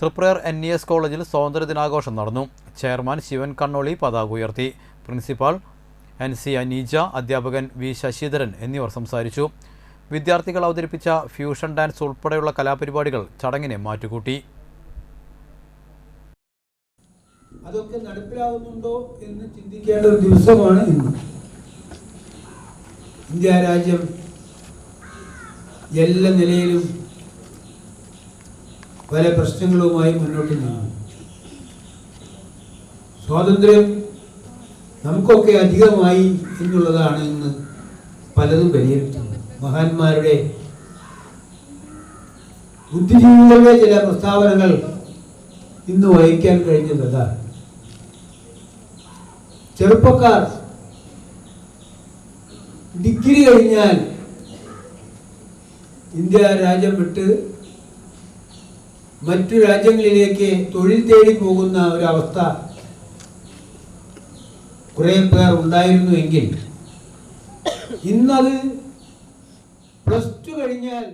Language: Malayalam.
തൃപ്രയർ എൻ ഇ എസ് കോളേജിൽ സ്വാതന്ത്ര്യദിനാഘോഷം നടന്നു. ചെയർമാൻ ശിവൻ കണ്ണോളി പതാക ഉയർത്തി. പ്രിൻസിപ്പാൾ എൻ സി അനീജ അധ്യാപകൻ വി ശശിധരൻ എന്നിവർ സംസാരിച്ചു. വിദ്യാർത്ഥികൾ അവതരിപ്പിച്ച ഫ്യൂഷൻ ഡാൻസ് ഉൾപ്പെടെയുള്ള കലാപരിപാടികൾ ചടങ്ങിനെ മാറ്റുകൂട്ടി. അതൊക്കെ നടപ്പിലാവുന്നുണ്ടോ എന്ന് ചിന്തിക്കേണ്ട ഒരു ദിവസമാണ് ഇന്ന്. ഇന്ത്യ രാജ്യം എല്ലാ നിലയിലും പല പ്രശ്നങ്ങളുമായി മുന്നോട്ട് നീങ്ങും. സ്വാതന്ത്ര്യം നമുക്കൊക്കെ അധികമായി എന്നുള്ളതാണ് ഇന്ന് പലതും വിലയിരുത്തുന്നത്. മഹാന്മാരുടെ ബുദ്ധിജീവികളുടെ ചില പ്രസ്താവനകൾ ഇന്ന് വഹിക്കാൻ കഴിഞ്ഞത് ചെറുപ്പക്കാർ ഡിഗ്രി കഴിഞ്ഞാൽ ഇന്ത്യ രാജ്യം വിട്ട് മറ്റു രാജ്യങ്ങളിലേക്ക് തൊഴിൽ തേടി പോകുന്ന ഒരവസ്ഥ കുറെ പേർ ഉണ്ടായിരുന്നു എങ്കിൽ ഇന്നത് പ്ലസ് ടു കഴിഞ്ഞാൽ